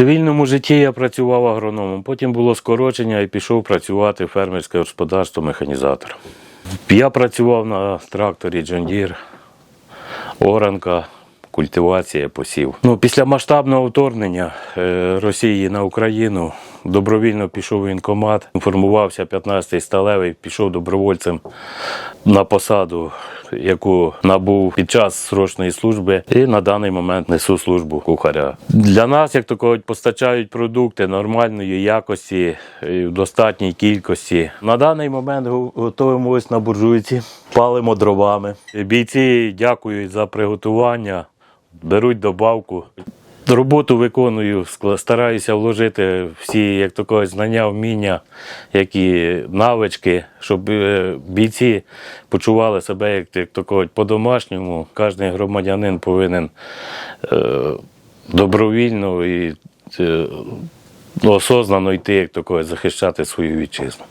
цивільному житті я працював агрономом, потім було скорочення і пішов працювати в фермерське господарство механізатором. Я працював на тракторі Deere, оранка, культивація, посів. Ну, після масштабного вторгнення е, Росії на Україну добровільно пішов в воєнкомат, інформувався 15-й сталевий, пішов добровольцем на посаду, яку набув під час срочної служби, і на даний момент несу службу кухаря. Для нас, як то кажуть, постачають продукти нормальної якості, в достатній кількості. На даний момент готуємось готуємо ось на буржуйці, палимо дровами. Бійці дякують за приготування, беруть добавку. Роботу виконую, стараюся вложити всі, як то кажуть, знання, вміння, які навички, щоб е, бійці почували себе, як, як то кажуть, по-домашньому. Кожен громадянин повинен е, добровільно і е, осознано йти, як то кажуть, захищати свою вітчизну.